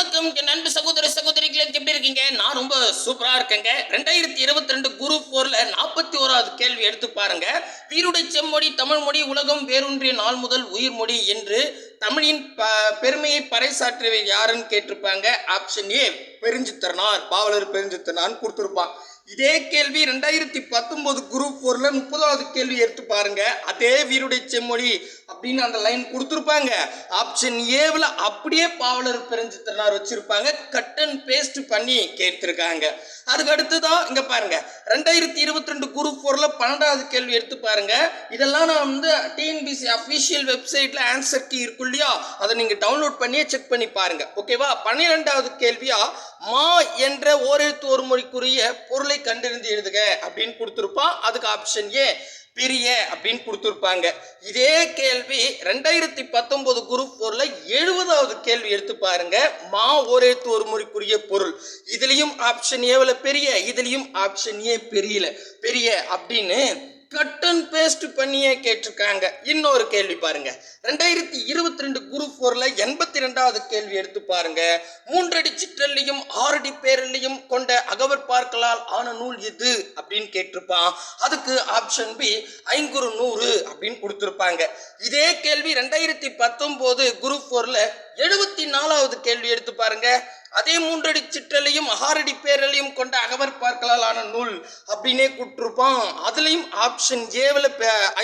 வணக்கம். நண்பு சகோதர சகோதரிகளே எப்படி இருக்கீங்க? நான் ரொம்ப சூப்பரா இருக்கேங்க. ரெண்டாயிரத்தி இருபத்தி ரெண்டு குரு போர்ல நாற்பத்தி ஓராவது கேள்வி எடுத்து பாருங்க. வீருடை செம்மொழி தமிழ் மொழி உலகம் வேரூன்றிய நாள் முதல் உயிர் மொழி என்று தமிழின் ப- பெருமையை பறைசாற்றியவர் யாருன்னு கேட்டிருப்பாங்க? Option A Perunchithiranar. பாவலர் பெருஞ்சித்திரனார் கொடுத்துருப்பான். இதே கேள்வி ரெண்டாயிரத்தி பத்தொன்பது குரூப் ஃபோர்ல முப்பதாவது கேள்வி எடுத்து பாருங்க. அதே வீருடைய செம்மொழி அப்படின்னு அந்த லைன் கொடுத்துருப்பாங்க. ஆப்ஷன் ஏவில் அப்படியே பாவலர் பெருஞ்சித்திரனார் வச்சிருப்பாங்க. கட் அண்ட் பேஸ்ட் பண்ணி கேட்டிருக்காங்க. அதுக்கு அடுத்ததான் இங்கே பாருங்க. ரெண்டாயிரத்தி இருபத்தி ரெண்டு குரூப் ஃபோரில் பன்னெண்டாவது கேள்வி எடுத்து பாருங்க. இதெல்லாம் நான் வந்து டிஎன்பிசி அஃபிஷியல் வெப்சைட்டில் ஆன்சர் கீ இருக்கும் இல்லையா? அதை நீங்கள் டவுன்லோட் பண்ணியே செக் பண்ணி பாருங்க. ஓகேவா பன்னிரெண்டாவது கேள்வியா? மா என்ற ஓரெழுத்து ஒரு மொழிக்குரிய பொருளை கண்டறிந்து எழுதுக அப்படின்னு கொடுத்துருப்பான். அதுக்கு ஆப்ஷன் ஏ பிரிய அப்படின்னு கொடுத்துருப்பாங்க. இதே கேள்வி ரெண்டாயிரத்தி பத்தொன்பது குரூப் போர்ல எழுபதாவது கேள்வி எடுத்து பாருங்க. மா ஓரெழுத்து ஒரு மொழிக்குரிய பொருள். இதுலயும் ஆப்ஷன் ஏவில் பெரிய இதுலயும் ஆப்ஷன் ஏ பெரியல. பெரிய அப்படின்னு கட் அண்ட் பேஸ்ட் பண்ணியே கேட்டிருக்காங்க. இன்னொரு கேள்வி பாருங்க. ரெண்டாயிரத்தி இருபத்தி ரெண்டு குரூப் ஃபோர்ல எண்பத்தி ரெண்டாவது கேள்வி எடுத்து பாருங்க. மூன்றடி சிற்றல்லையும் ஆறடி பேரல்லையும் கொண்ட அகவர் பார்க்கலால் ஆன நூல் எது? அப்படின்னு கேட்டிருப்பான். அதுக்கு ஆப்ஷன் பி ஐங்குறு நூறு அப்படின்னு கொடுத்துருப்பாங்க. இதே கேள்வி ரெண்டாயிரத்தி பத்தொம்போது குரூப் ஃபோர்ல எழுபத்தி நாலாவது கேள்வி எடுத்து பாருங்க. அதே மூன்றடி சிற்றலையும் ஆறடி பேரலையும் கொண்ட அகவர் பார்க்கலான நூல் அப்படின்னே கூட்டிருப்போம் அதுலேயும் ஆப்ஷன் ஏவில்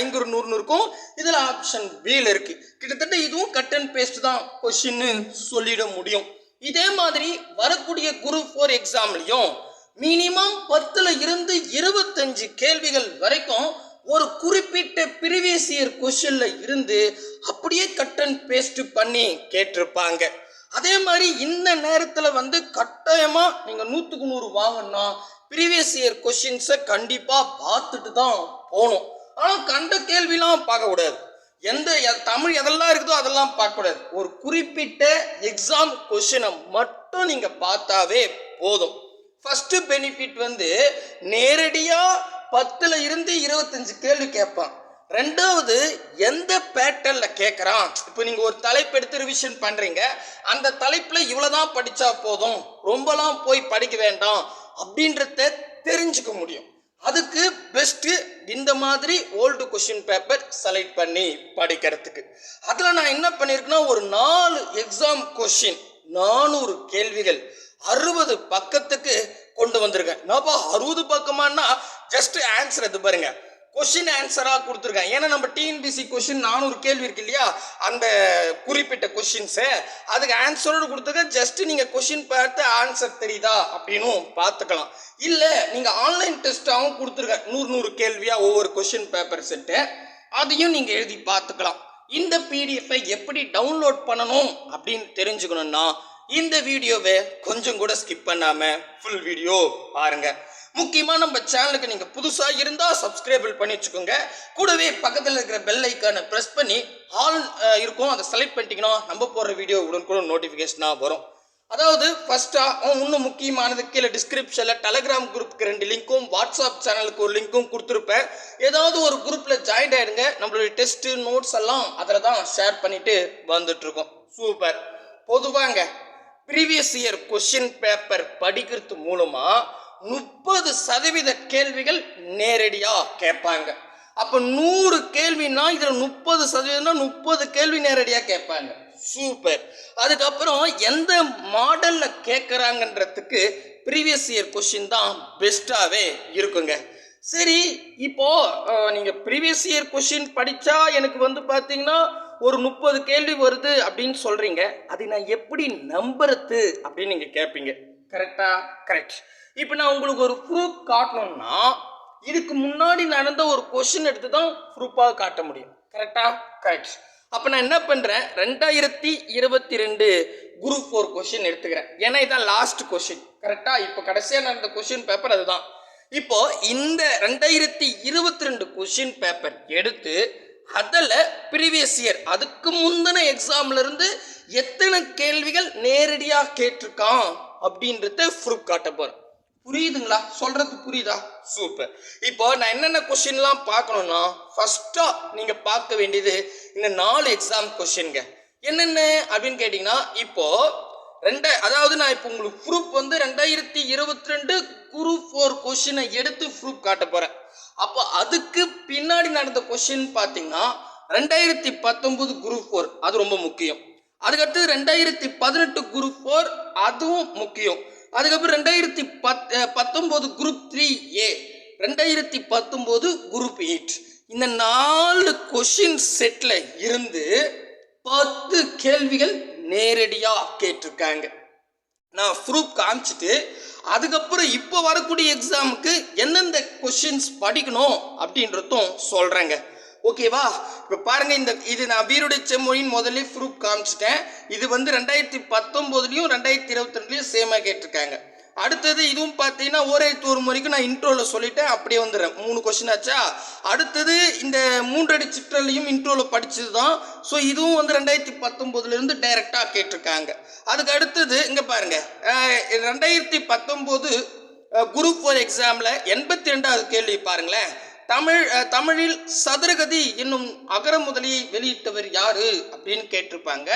ஐங்குறு நூறுன்னு இருக்கும். இதில் ஆப்ஷன் பியில் இருக்கு. கிட்டத்தட்ட இதுவும் கட் அண்ட் பேஸ்ட் தான் கொஷின்னு சொல்லிட முடியும். இதே மாதிரி வரக்கூடிய குரூப் ஃபோர் எக்ஸாம்லையும் மினிமம் பத்துல இருந்து இருபத்தஞ்சு கேள்விகள் வரைக்கும் ஒரு குறிப்பிட்ட ப்ரீவியஸ் இயர் கொஷின்ல இருந்து அப்படியே கட் அண்ட் பேஸ்ட் பண்ணி கேட்டிருப்பாங்க. அதே மாதிரி இந்த நேரத்தில் வந்து கட்டாயமாக நீங்கள் நூற்றுக்கு நூறு வாங்கினா ப்ரீவியஸ் இயர் கொஷின்ஸை கண்டிப்பாக பார்த்துட்டு தான் போகணும் ஆனால் கண்ட கேள்விலாம் பார்க்கக்கூடாது எந்த எ- தமிழ் எதெல்லாம் இருக்குதோ அதெல்லாம் பார்க்கக்கூடாது ஒரு குறிப்பிட்ட எக்ஸாம் கொஷினை மட்டும் நீங்கள் பார்த்தாவே போதும். ஃபஸ்ட்டு பெனிஃபிட் வந்து நேரடியாக பத்தில் இருந்து இருபத்தஞ்சு கேள்வி கேட்பான். ரெண்டாவது எந்த பேட்டர்ல கேட்குறான் இப்போ நீங்கள் ஒரு தலைப்பு எடுத்து ரிவிஷன் பண்ணுறீங்க அந்த தலைப்பில் இவ்வளோதான் படித்தா போதும். ரொம்பலாம் போய் படிக்க வேண்டாம். அப்படின்றத தெரிஞ்சுக்க முடியும். அதுக்கு பெஸ்ட்டு இந்த மாதிரி ஓல்டு கொஷின் பேப்பர் செலக்ட் பண்ணி படிக்கிறதுக்கு. அதில் நான் என்ன பண்ணியிருக்கேன்னா ஒரு நாலு எக்ஸாம் கொஷின் நானூறு கேள்விகள் அறுபது பக்கத்துக்கு கொண்டு வந்திருக்கேன். என்னப்பா அறுபது பக்கமானா ஜஸ்ட் ஆன்சர் இது பாருங்கள் கொஷின் ஆன்சராக கொடுத்துருக்கேன் ஏன்னா நம்ம டிஎன்பிசி கொஷின் நானூறு கேள்வி இருக்கு இல்லையா? அந்த குறிப்பிட்ட கொஷின்ஸை அதுக்கு ஆன்சரோடு கொடுத்துருக்க ஜஸ்ட் நீங்கள் கொஷின் பார்த்து ஆன்சர் தெரியுதா? அப்படின்னும் பார்த்துக்கலாம். இல்லை நீங்கள் ஆன்லைன் டெஸ்ட்டாகவும் கொடுத்துருக்கேன் நூறு நூறு கேள்வியாக ஒவ்வொரு கொஷின் பேப்பர் செட்டு அதையும் நீங்கள் எழுதி பார்த்துக்கலாம். இந்த பிடிஎஃப்பை எப்படி டவுன்லோட் பண்ணணும் அப்படின்னு தெரிஞ்சுக்கணுன்னா இந்த வீடியோவை கொஞ்சம் கூட ஸ்கிப் பண்ணாமல் ஃபுல் வீடியோ பாருங்கள் முக்கியமாக நம்ம சேனலுக்கு நீங்கள் புதுசாக இருந்தால் சப்ஸ்கிரைபிள் பண்ணி வச்சுக்கோங்க. கூடவே பக்கத்தில் இருக்கிற பெல் ஐக்கானை ப்ரெஸ் பண்ணி ஆல் இருக்கும். அதை செலக்ட் பண்ணிட்டீங்கன்னா நம்ம போடுற வீடியோ உடனுக்குடன் நோட்டிஃபிகேஷனாக வரும். அதாவது ஃபர்ஸ்ட்டாக இன்னும் முக்கியமானது கீழே டிஸ்கிரிப்ஷனில் டெலகிராம் குரூப்புக்கு ரெண்டு லிங்க்கும் வாட்ஸ்அப் சேனலுக்கு ஒரு லிங்க்கும் கொடுத்துருப்பேன். ஏதாவது ஒரு குரூப்பில் ஜாயின் ஆயிடுங்க. நம்மளுடைய டெஸ்ட்டு நோட்ஸ் எல்லாம் அதில் தான் ஷேர் பண்ணிட்டு வந்துட்ருக்கோம் சூப்பர் பொதுவாங்க ப்ரீவியஸ் இயர் கொஷின் பேப்பர் படிக்கிறது மூலமாக முப்பது சதவீத கேள்விகள் நேரடியாக கேட்பாங்க. அப்போ நூறு கேள்வினா இதில் முப்பது சதவீதம்னா முப்பது கேள்வி நேரடியாக கேட்பாங்க. சூப்பர். அதுக்கப்புறம் எந்த மாடலில் கேட்குறாங்கன்றதுக்கு ப்ரீவியஸ் இயர் கொஷின் தான் பெஸ்ட்டாகவே இருக்குங்க. சரி இப்போ நீங்கள் ப்ரீவியஸ் இயர் கொஷின் படித்தா எனக்கு வந்து பார்த்தீங்கன்னா ஒரு முப்பது கேள்வி வருது அப்படின்னு சொல்கிறீங்க அதை நான் எப்படி நம்புறது அப்படின்னு நீங்கள் கேட்பீங்க. கரெக்டா கரெக்ட் இப்போ நான் உங்களுக்கு ஒரு ப்ரூஃப் காட்டணும்னா இதுக்கு முன்னாடி நடந்த ஒரு கொஷின் எடுத்து தான் ப்ரூஃபாக காட்ட முடியும். கரெக்டா கரெக்ட் அப்போ நான் என்ன பண்ணுறேன் ரெண்டாயிரத்தி இருபத்தி ரெண்டு குரூப் ஃபோர் கொஷின் எடுத்துக்கிறேன். ஏன்னா இதான் லாஸ்ட் கொஷின் கரெக்டாக இப்போ கடைசியாக நடந்த கொஷின் பேப்பர் அதுதான். இப்போ இந்த ரெண்டாயிரத்தி இருபத்தி ரெண்டு கொஷின் பேப்பர் எடுத்து அதில் ப்ரீவியஸ் இயர் அதுக்கு முந்தின எக்ஸாம்லேருந்து எத்தனை கேள்விகள் நேரடியாக கேட்டிருக்கான்? அப்படின்றத ப்ரூஃப் காட்ட போகிறேன் புரியுதுங்களா? சொல்றது புரியுதா? சூப்பர் இப்போ நான் என்னென்ன கொஸ்டின்லாம் பார்க்கணும்னா ஃபர்ஸ்டா நீங்க பார்க்க வேண்டியது இந்த நாலு எக்ஸாம் கொஸ்டின்ங்க என்னென்ன அப்படின்னு கேட்டிங்கன்னா இப்போ ரெண்ட அதாவது நான் இப்போ உங்களுக்கு ப்ரூஃப் வந்து ரெண்டாயிரத்தி இருபத்தி ரெண்டு குரூப் ஃபோர் கொஷினை எடுத்து ப்ரூஃப் காட்ட போகிறேன் அப்போ அதுக்கு பின்னாடி நடந்த கொஷின் பார்த்தீங்கன்னா ரெண்டாயிரத்தி பத்தொம்போது குரூப் ஃபோர் அது ரொம்ப முக்கியம். அதுக்கடுத்து ரெண்டாயிரத்தி பதினெட்டு குரூப் ஃபோர் அதுவும் முக்கியம். அதுக்கப்புறம் ரெண்டாயிரத்தி பத் பத்தொம்போது குரூப் த்ரீ ஏ ரெண்டாயிரத்தி பத்தொம்போது குரூப் எயிட் இந்த நாலு கொஷின் செட்டில் இருந்து பத்து கேள்விகள் நேரடியாக கேட்டிருக்காங்க. நான் ப்ரூஃப் காமிச்சிட்டு அதுக்கப்புறம் இப்போ வரக்கூடிய எக்ஸாமுக்கு எந்தெந்த கொஷின்ஸ் படிக்கணும் அப்படின்றதும் சொல்கிறேங்க ஓகேவா இப்போ பாருங்க இந்த இது நான் வீருடைய செம்மொழியின் முதல்ல ப்ரூஃப் காமிச்சிட்டேன். இது வந்து ரெண்டாயிரத்தி பத்தொம்போதுலையும் ரெண்டாயிரத்தி இருபத்தி ரெண்டுலையும் சேமாக கேட்டிருக்காங்க. அடுத்தது இதுவும் பார்த்தீங்கன்னா ஓரெழுத்து ஒரு முறைக்கு நான் இன்ட்ரோவில் சொல்லிட்டேன் அப்படியே வந்துடுறேன். மூணு கொஷின் ஆச்சா? அடுத்தது இந்த மூன்றடி சிற்றலையும் இன்ட்ரோவில் படிச்சது தான் ஸோ இதுவும் வந்து ரெண்டாயிரத்தி பத்தொம்போதுலேருந்து டைரெக்டாக கேட்டிருக்காங்க. அதுக்கு அடுத்தது இங்கே பாருங்க. ரெண்டாயிரத்தி பத்தொம்போது குரூப் ஃபோர் எக்ஸாமில் எண்பத்தி ரெண்டாவது கேள்வி பாருங்களேன். தமிழ் தமிழில் சதுரகதி என்னும் அகர முதலியை வெளியிட்டவர் யாரு அப்படின்னு கேட்டிருப்பாங்க.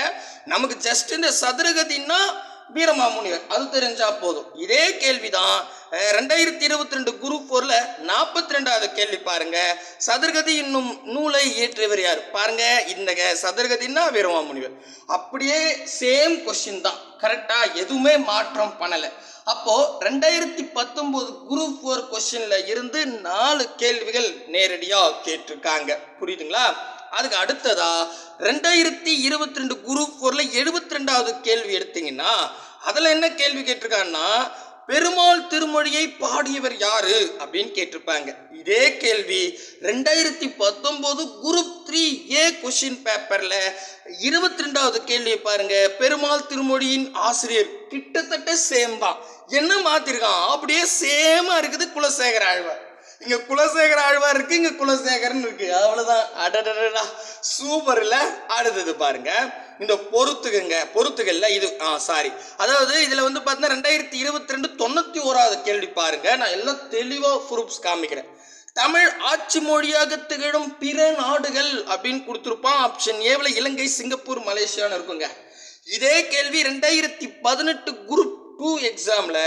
நமக்கு ஜஸ்ட் இந்த சதுரகதின்னா வீரமாமுனிவர். அது தெரிஞ்சா போதும். இதே கேள்விதான் ரெண்டாயிரத்தி இருபத்தி ரெண்டு குரூப் ஃபோர்ல நாற்பத்தி ரெண்டாவது கேள்வி பாருங்க. சதுரகதி என்னும் நூலை இயற்றியவர் யார்? பாருங்க இந்த சதுர்கதின்னா சதுரகதின்னா வீரமாமுனிவர். அப்படியே சேம் கொஸ்டின் தான். கரெக்டா எதுவுமே மாற்றம் பண்ணலை. அப்போ ரெண்டாயிரத்தி பத்தொன்பது குரூப் ஃபோர் கொஸ்டின்ல இருந்து நாலு கேள்விகள் நேரடியா கேட்டிருக்காங்க. புரியுதுங்களா? அதுக்கு அடுத்ததா ரெண்டாயிரத்தி இருபத்தி ரெண்டு குரூப் ஃபோர்ல எழுபத்தி ரெண்டாவது கேள்வி எடுத்தீங்கன்னா அதுல என்ன கேள்வி கேட்டிருக்காங்கன்னா பெருமாள் திருமொழியை பாடியவர் யாரு அப்படின்னு கேட்டிருப்பாங்க. இதே கேள்வி ரெண்டாயிரத்தி பத்தொன்பது குரூப் த்ரீ ஏ கொஷின் பேப்பர்ல இருபத்தி ரெண்டாவது கேள்வியை பாருங்க. பெருமாள் திருமொழியின் ஆசிரியர் கிட்டத்தட்ட சேம் தான். என்ன மாத்திருக்கான்? அப்படியே சேமா இருக்குது குலசேகர ஆழ்வார். இங்க குலசேகர ஆழ்வார் இருக்கு இங்க குலசேகரன் இருக்கு. அவ்வளவுதான். அடடடா சூப்பர் இல்ல. அடுத்தது பாருங்க. இந்த பொறுத்துக்குங்க பொறுத்துகள்ல இது ஆ சாரி அதாவது இதுல வந்து பார்த்தீங்கன்னா ரெண்டாயிரத்தி இருபத்தி ரெண்டு தொண்ணூத்தி ஓராவது கேள்வி பாருங்க. நான் எல்லாம் தெளிவா ப்ரூஃப்ஸ் காமிக்கிறேன். தமிழ் ஆட்சி மொழியாக திகழும் பிற நாடுகள் அப்படின்னு கொடுத்துருப்பான். ஆப்ஷன் ஏவில் இலங்கை சிங்கப்பூர் மலேசியான்னு இருக்குங்க. இதே கேள்வி ரெண்டாயிரத்தி பதினெட்டு குரூப் டூ எக்ஸாமில்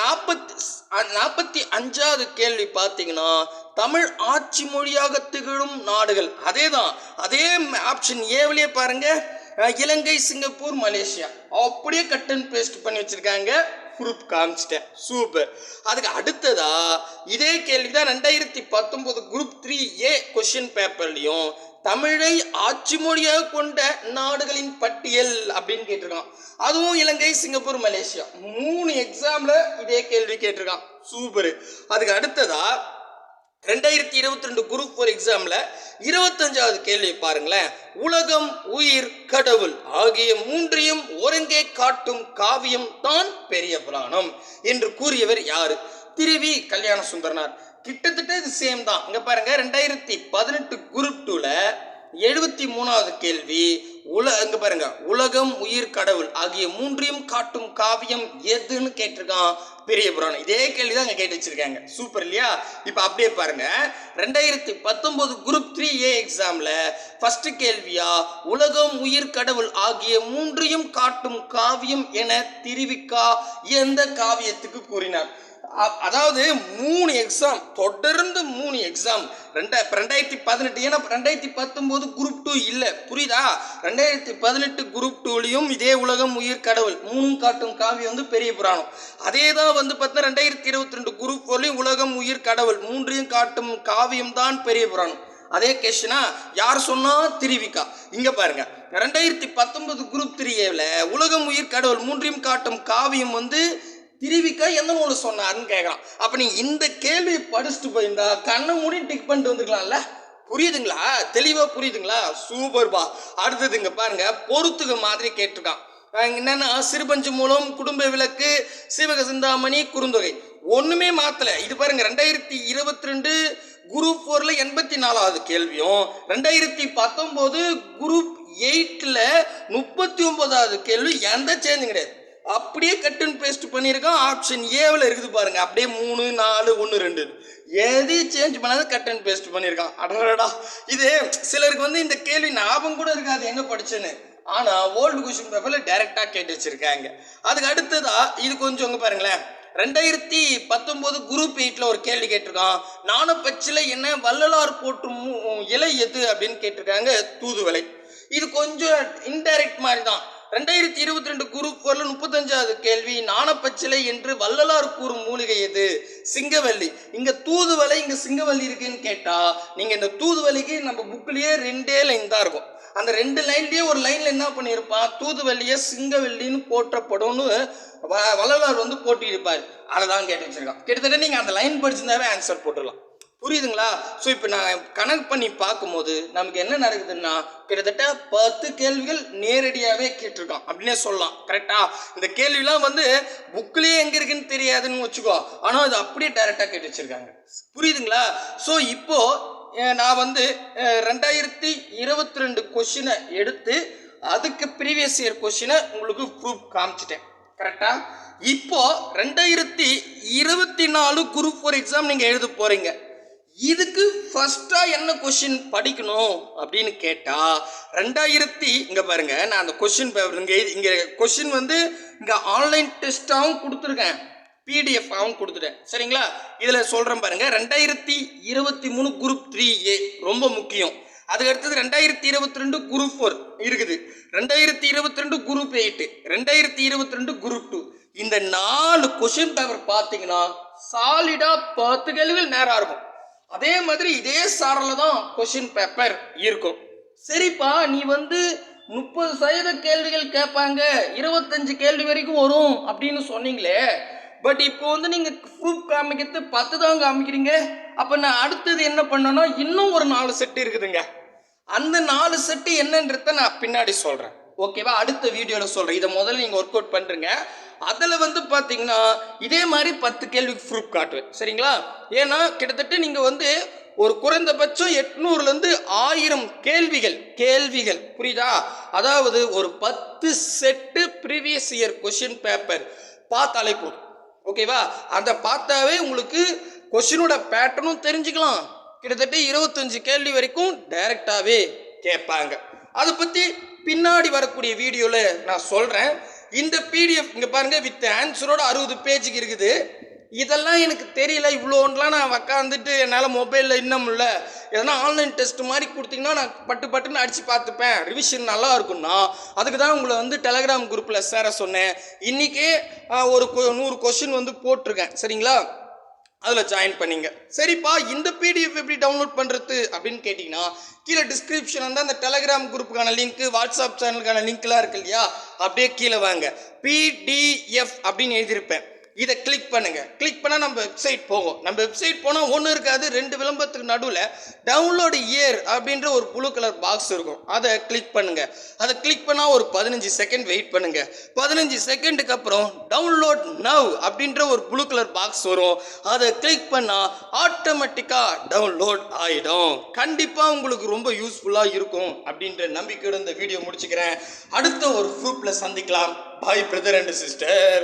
நாற்பத்தி நாற்பத்தி அஞ்சாவது கேள்வி பார்த்தீங்கன்னா தமிழ் ஆட்சி மொழியாக திகழும் நாடுகள். அதே தான் அதே ஆப்ஷன் ஏவிலே பாருங்க இலங்கை சிங்கப்பூர் மலேசியா. அப்படியே கட் அண்ட் பேஸ்ட் பண்ணி வச்சிருக்காங்க. குரூப் காமிச்சிட்டேன். சூப்பர் அதுக்கு அடுத்ததா இதே கேள்வி தான் ரெண்டாயிரத்தி பத்தொம்போது குரூப் த்ரீ ஏ கொஷின் பேப்பர்லையும் தமிழை ஆட்சி மொழியாக கொண்ட நாடுகளின் பட்டியல் அப்படின்னு கேட்டிருக்கான். அதுவும் இலங்கை சிங்கப்பூர் மலேசியா. மூணு எக்ஸாம்ல இதே கேள்வி கேட்டிருக்கான். சூப்பர் அதுக்கு அடுத்ததா ரெண்டாயிரத்தி இருபத்தி ரெண்டு குரூப் ஃபோர் எக்ஸாமில் இருபத்தஞ்சாவது கேள்வி பாருங்களேன். உலகம் உயிர் கடவுள் ஆகிய மூன்றையும் ஒருங்கே காட்டும் காவியம் தான் பெரிய புராணம் என்று கூறியவர் யாரு? திருவி கல்யாண சுந்தரனார் கிட்டத்தட்ட இது சேம் தான். இங்க பாருங்க ரெண்டாயிரத்தி பதினெட்டு குரூப் டூல எழுபத்தி மூணாவது கேள்வி உல இங்க பாருங்க உலகம் உயிர் கடவுள் ஆகிய மூன்றையும் காட்டும் காவியம் எதுன்னு கேட்டிருக்கான் பெரிய புராணம். இதே கேள்வி தான் கேட்டு வச்சிருக்காங்க. சூப்பர் இல்லையா? இப்போ அப்படியே பாருங்க ரெண்டாயிரத்தி பத்தொன்பது குரூப் த்ரீ ஏ எக்ஸாம்ல ஃபர்ஸ்ட் கேள்வியா உலகம் உயிர் கடவுள் ஆகிய மூன்றையும் காட்டும் காவியம் என திருவிக்கா எந்த காவியத்துக்கு கூறினார்? அதாவது மூணு எக்ஸாம் தொடர்ந்து மூணு எக்ஸாம் ரெண்டா ரெண்டாயிரத்தி பதினெட்டு ஏன்னா ரெண்டாயிரத்தி பத்தொம்போது குரூப் டூ இல்லை. புரியுதா? ரெண்டாயிரத்தி பதினெட்டு குரூப் டூலையும் இதே உலகம் உயிர் கடவுள். மூணும் காட்டும் காவியம் வந்து பெரிய புராணம். அதே தான் வந்து பார்த்தீங்கன்னா ரெண்டாயிரத்தி இருபத்தி ரெண்டு குரூப் ஃபோர்லையும் உலகம் உயிர் கடவுள். மூன்றையும் காட்டும் காவியம் தான் பெரிய புராணம். அதே கேஷனா யார் சொன்னா? திருவிக்கா. இங்க பாருங்க. ரெண்டாயிரத்தி பத்தொன்பது குரூப் த்ரீ உலகம் உயிர் கடவுள் மூன்றையும் காட்டும் காவியம் வந்து திருவிக்கா எந்த நூல் சொன்னார்னு கேட்குறான் அப்ப நீ இந்த கேள்வி படிச்சுட்டு போயிருந்தா கண்ணை மூடி டிக் பண்ணிட்டு வந்துக்கலாம்ல புரியுதுங்களா? தெளிவா புரியுதுங்களா? சூப்பர்பா அடுத்தது இங்க பாருங்க பொறுத்துக மாதிரி கேட்டிருக்கான். என்னன்னா சிறுபஞ்சு மூலம் குடும்ப விளக்கு சிவக சிந்தாமணி குறுந்தொகை. ஒண்ணுமே மாத்தல. இது பாருங்க ரெண்டாயிரத்தி இருபத்தி ரெண்டு குரூப் ஃபோரில் எண்பத்தி நாலாவது கேள்வியும் ரெண்டாயிரத்தி பத்தொம்போது குரூப் எயிட்ல முப்பத்தி ஒன்பதாவது கேள்வி எந்த சேஞ்சும் கிடையாது. அப்படியே கட் அண்ட் பேஸ்ட் பண்ணியிருக்கான் ஆப்ஷன் ஏவில் இருக்குது பாருங்க. அப்படியே மூணு நாலு ஒன்று ரெண்டு. எதையும் சேஞ்ச் பண்ணாத கட் அண்ட் பேஸ்ட் பண்ணியிருக்கான். அடடா இது சிலருக்கு வந்து இந்த கேள்வி ஞாபகம் கூட இருக்காது. எங்கே படிச்சேன்னு. ஆனால் ஓல்டு கொஷின் பேப்பரில் டைரெக்டாக கேட்டு வச்சிருக்காங்க. அதுக்கு அடுத்ததா இது கொஞ்சம் இங்க பாருங்களேன். ரெண்டாயிரத்தி பத்தொம்போது குரூப் எயிட்டில் ஒரு கேள்வி கேட்டிருக்கான். நாணப்பச்சில என்ன வள்ளலார் போற்றும் இலை எது அப்படின்னு கேட்டிருக்காங்க. தூதுவலை இது கொஞ்சம் இன்டைரக்ட் மாதிரி தான். ரெண்டாயிரத்தி இருபத்தி ரெண்டு குரு ஃபோரில் முப்பத்தஞ்சாவது கேள்வி நாணப்பச்சிலை என்று வள்ளலார் கூறும் மூலிகை எது? சிங்கவல்லி இங்க தூதுவலை இங்க சிங்கவல்லி இருக்குன்னு கேட்டா நீங்க இந்த தூதுவலிக்கு நம்ம புக்லயே ரெண்டே லைன் தான் இருக்கும். அந்த ரெண்டு லைன்லயே ஒரு லைன்ல என்ன பண்ணியிருப்பான் தூதுவல்லிய சிங்கவல்லின்னு போற்றப்படும்னு வ- வள்ளலார் வந்து போட்டியிருப்பார். அதை தான் கேட்டு வச்சிருக்கான். கிட்டத்தட்ட நீங்க அந்த லைன் படிச்சிருந்தாவே ஆன்சர் போட்டுடலாம். புரியுதுங்களா? ஸோ இப்போ நான் கணக்கு பண்ணி பார்க்கும்போது நமக்கு என்ன நடக்குதுன்னா கிட்டத்தட்ட பத்து கேள்விகள் நேரடியாகவே கேட்டிருக்கான் அப்படின்னே சொல்லலாம். கரெக்டா இந்த கேள்விலாம் வந்து புக்லேயே எங்கே இருக்குன்னு தெரியாதுன்னு வச்சுக்கோ. ஆனால் அது அப்படியே டைரெக்டாக கேட்டு வச்சுருக்காங்க. புரியுதுங்களா? ஸோ இப்போது நான் வந்து ரெண்டாயிரத்தி இருபத்தி ரெண்டு கொஷினை எடுத்து அதுக்கு ப்ரீவியஸ் இயர் கொஷினை உங்களுக்கு ப்ரூஃப் காமிச்சிட்டேன். கரெக்டாக இப்போ ரெண்டாயிரத்தி இருபத்தி நாலு குரூப் ஃபோர் எக்ஸாம் நீங்கள் எழுத போகிறீங்க இதுக்கு ஃபஸ்ட்டாக என்ன கொஷின் படிக்கணும் அப்படின்னு கேட்டால் ரெண்டாயிரத்தி இங்கே பாருங்கள் நான் அந்த கொஷின் பேப்பர் இங்கே இங்கே கொஷின் வந்து இங்கே ஆன்லைன் டெஸ்ட்டாகவும் கொடுத்துருக்கேன். பிடிஎஃபாகவும் கொடுத்துட்டேன். சரிங்களா? இதில் சொல்கிறேன் பாருங்கள் ரெண்டாயிரத்தி இருபத்தி மூணு குரூப் த்ரீ ஏ ரொம்ப முக்கியம். அதுக்கு அடுத்தது ரெண்டாயிரத்தி இருபத்தி ரெண்டு குரூப் ஃபோர் இருக்குது. ரெண்டாயிரத்தி இருபத்தி ரெண்டு குரூப் எயிட்டு ரெண்டாயிரத்தி இருபத்தி ரெண்டு குரூப் டூ இந்த நாலு கொஷின் பேப்பர் பார்த்தீங்கன்னா சாலிடாக பத்து கேள்விகள் நேரம் இருக்கும். அதே மாதிரி இதே சாரில் தான் கொஷின் பேப்பர் இருக்கும். சரிப்பா நீ வந்து முப்பது சதவீத கேள்விகள் கேட்பாங்க இருபத்தஞ்சு கேள்வி வரைக்கும் வரும் அப்படின்னு சொன்னீங்களே பட் இப்போ வந்து நீங்கள் ப்ரூஃப் காமிக்கிறது பத்து தான் காமிக்கிறீங்க அப்போ நான் அடுத்தது என்ன பண்ணணும் இன்னும் ஒரு நாலு செட்டு இருக்குதுங்க. அந்த நாலு செட்டு என்னன்றத நான் பின்னாடி சொல்கிறேன் ஓகேவா அடுத்த வீடியோவில் சொல்கிறேன் இதை முதல்ல நீங்கள் ஒர்க் அவுட் பண்ணுறீங்க அதில் வந்து பார்த்தீங்கன்னா இதே மாதிரி பத்து கேள்விக்கு ப்ரூஃப் காட்டுவேன். சரிங்களா? ஏன்னா கிட்டத்தட்ட நீங்கள் வந்து ஒரு குறைந்தபட்சம் எட்நூறுலேருந்து ஆயிரம் கேள்விகள் கேள்விகள் புரியுதா? அதாவது ஒரு பத்து set previous year question paper பார்த்தாலே போதும். ஓகேவா அதை பார்த்தாவே உங்களுக்கு கொஷினோட பேட்டர்னும் தெரிஞ்சுக்கலாம். கிட்டத்தட்ட இருபத்தஞ்சு கேள்வி வரைக்கும் டைரெக்டாகவே கேட்பாங்க. அதை பற்றி பின்னாடி வரக்கூடிய வீடியோவில் நான் சொல்கிறேன் இந்த பிடிஎஃப் இங்கே பாருங்கள் வித் ஆன்சரோட அறுபது பேஜுக்கு இருக்குது. இதெல்லாம் எனக்கு தெரியல இவ்வளோன்லாம் நான் உக்காந்துட்டு என்னால் மொபைலில் இன்னும் இல்லை. எதனா ஆன்லைன் டெஸ்ட் மாதிரி கொடுத்தீங்கன்னா நான் பட்டு பட்டுன்னு அடித்து பார்த்துப்பேன். ரிவிஷன் நல்லா இருக்கும்னா அதுக்கு தான் உங்களை வந்து டெலகிராம் குரூப்பில் சேர சொன்னேன். இன்றைக்கே ஒரு கொ- நூறு கொஷின் வந்து போட்டிருக்கேன். சரிங்களா? அதில் ஜாயின் பண்ணிங்க. சரிப்பா இந்த பிடிஎஃப் எப்படி டவுன்லோட் பண்ணுறது அப்படின்னு கேட்டிங்கன்னா கீழே டிஸ்கிரிப்ஷன் வந்து அந்த டெலகிராம் குரூப்புக்கான லிங்க் வாட்ஸ்அப் சேனலுக்கான லிங்க்லாம் இருக்கு இல்லையா? அப்படியே கீழே வாங்க. பிடிஎஃப் அப்படின்னு எழுதியிருப்பேன். இதை கிளிக் பண்ணுங்க. கிளிக் பண்ணால் நம்ம வெப்சைட் போகும். நம்ம வெப்சைட் போனால் ஒன்றும் இருக்காது ரெண்டு விளம்பரத்துக்கு நடுவில் டவுன்லோடு இயர் அப்படின்ற ஒரு ப்ளூ கலர் பாக்ஸ் இருக்கும். அதை கிளிக் பண்ணுங்க. அதை கிளிக் பண்ணால் ஒரு பதினஞ்சு செகண்ட் வெயிட் பண்ணுங்க. பதினஞ்சு செகண்டுக்கு அப்புறம் டவுன்லோட் நவ் அப்படின்ற ஒரு ப்ளூ கலர் பாக்ஸ் வரும். அதை கிளிக் பண்ணால் ஆட்டோமேட்டிக்காக டவுன்லோட் ஆகிடும் கண்டிப்பாக உங்களுக்கு ரொம்ப யூஸ்ஃபுல்லாக இருக்கும் அப்படின்ற நம்பிக்கையோட இந்த வீடியோ முடிச்சுக்கிறேன். அடுத்த ஒரு குரூப்பில் சந்திக்கலாம். பாய் பிரதர் அண்ட் சிஸ்டர்